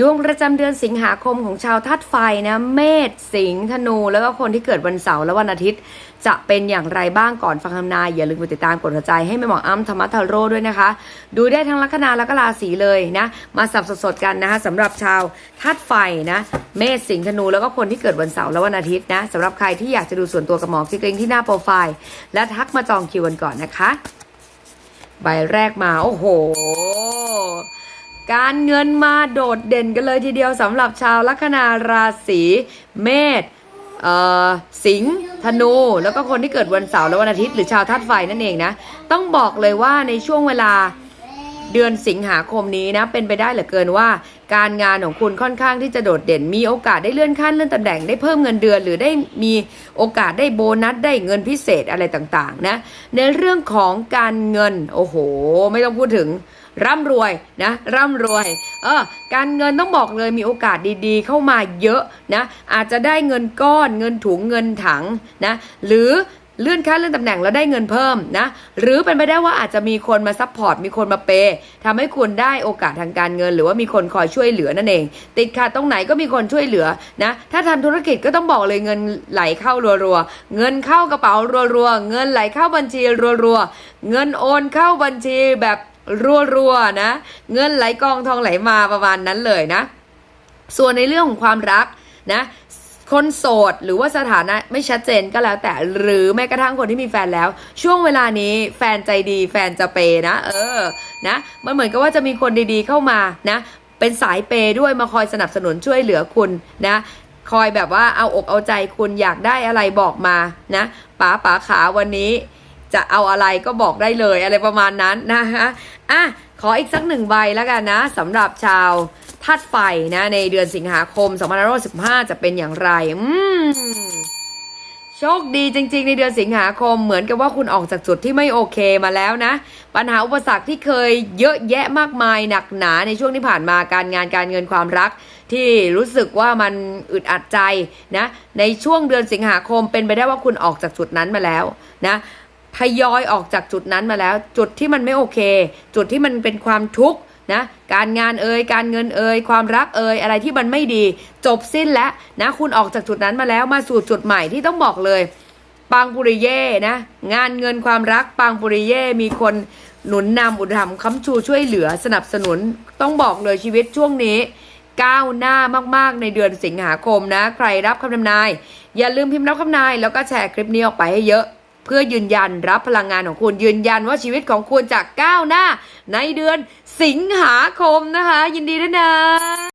ดวงประจำเดือนสิงหาคมของชาวธาตุไฟนะเมษสิงห์ธนู แล้วก็คนที่เกิดวันเสาร์และวันอาทิตย์ จะเป็นอย่างไรบ้างก่อนฟังคำนาย อย่าลืมกดติดตามกดหัวใจให้แม่หมออ้ำธรรมทาโร่ด้วยนะคะ ดูได้ทั้งลัคนาแล้วก็ราศีเลยนะ มาสับสดๆกันนะคะสำหรับชาวธาตุไฟนะเมษสิงห์ธนูแล้วก็คนที่เกิดวันเสาร์และวันอาทิตย์นะสำหรับใครที่อยากจะดูส่วนตัวกับหมอคลิกลิงที่หน้าโปรไฟล์ และทักมาจองคิวกันก่อนนะคะ ใบแรกมาโอ้โห การเงินมาโดดเด่นกันเลยทีเดียวสำหรับชาวลัคนาราศีเมษเอ่อสิงห์ธนู แล้วก็คนที่เกิดวันเสาร์และวันอาทิตย์หรือชาวธาตุไฟนั่นเองนะ ต้องบอกเลยว่าในช่วงเวลาเดือนสิงหาคมนี้นะ เป็นไปได้เหลือเกินว่า การงานของคุณค่อนข้างที่จะโดดเด่น มีโอกาสได้เลื่อนขั้นเลื่อนตำแหน่งได้เพิ่มเงินเดือน หรือได้มีโอกาสได้โบนัสได้เงินพิเศษอะไรต่างๆนะในเรื่องของการเงินโอ้โห ไม่ต้องพูดถึง ร่ำรวยนะร่ำรวยเออการเงินต้องบอกเลยมีโอกาสดีๆ เข้ามาเยอะนะอาจจะได้เงินก้อนเงินถุงเงินถังนะหรือเลื่อนขั้นเลื่อนตำแหน่งแล้วได้เงินเพิ่มนะหรือเป็นไปได้ว่าอาจจะมีคนมาซัพพอร์ตมีคนมาเปย์ทำให้คุณได้โอกาสทางการเงิน หรือว่ามีคนคอยช่วยเหลือนั่นเอง ติดขัดตรงไหนก็มีคนช่วยเหลือนะถ้าทำธุรกิจก็ต้องบอกเลยเงินไหลเข้ารัวๆเงินเข้ากระเป๋ารัวๆเงินไหลเข้าบัญชีรัวๆเงินโอนเข้าบัญชีแบบ รัวๆนะ เงินไหลกองทองไหลมาประมาณนั้นเลยนะ ส่วนในเรื่องของความรักนะคนโสดหรือว่าสถานะไม่ชัดเจนก็แล้วแต่หรือแม้กระทั่งคนที่มีแฟนแล้ว ช่วงเวลานี้แฟนใจดีแฟนจะเปย์นะ เออนะมันเหมือนกับว่าจะมีคนดีๆเข้ามานะ เป็นสายเปย์ด้วยมาคอยสนับสนุนช่วยเหลือคุณนะคอยแบบว่าเอาอกเอาใจคุณอยากได้อะไรบอกมานะป๋าป๋าขาวันนี้จะเอาอะไรก็บอกได้เลยอะไรประมาณนั้นนะคะ อะขออีกสักหนึ่งใบแล้วกันนะสำหรับชาวธาตุไฟนะ ในเดือนสิงหาคม2515จะเป็นอย่างไร อืมโชคดีจริง ๆ ในเดือนสิงหาคมเหมือนกับว่าคุณออกจากจุดที่ไม่โอเคมาแล้วนะ ปัญหาอุปสรรคที่เคยเยอะแยะมากมายหนักหนาในช่วงที่ผ่านมาการงานการเงินความรัก ที่รู้สึกว่ามันอึดอัดใจนะ ในช่วงเดือนสิงหาคมเป็นไปได้ว่าคุณออกจากจุดนั้นมาแล้วนะ ทยอยออกจากจุดนั้นมาแล้ว จุดที่มันไม่โอเค จุดที่มันเป็นความทุกข์นะการงานเอ่ยการเงินเอ่ยความรักเอ่ยอะไรที่มันไม่ดี จบสิ้นแล้วนะคุณออกจากจุดนั้นมาแล้วมาสู่จุดใหม่ที่ต้องบอกเลยปังปุริเย่นะงานเงินความรักปังปุริเย่มีคนหนุนนำอุดมค้ำชูช่วยเหลือสนับสนุน ต้องบอกเลยชีวิตช่วงนี้ ก้าวหน้ามากๆในเดือนสิงหาคมนะ ใครรับคำทำนาย อย่าลืมพิมพ์รับคำนาย แล้วก็แชร์คลิปนี้ออกไปให้เยอะ เพื่อยืนยันรับพลังงานของคุณยืนยันว่าชีวิตของคุณจะก้าวหน้า ในเดือนสิงหาคมนะคะ ยินดีด้วยนะ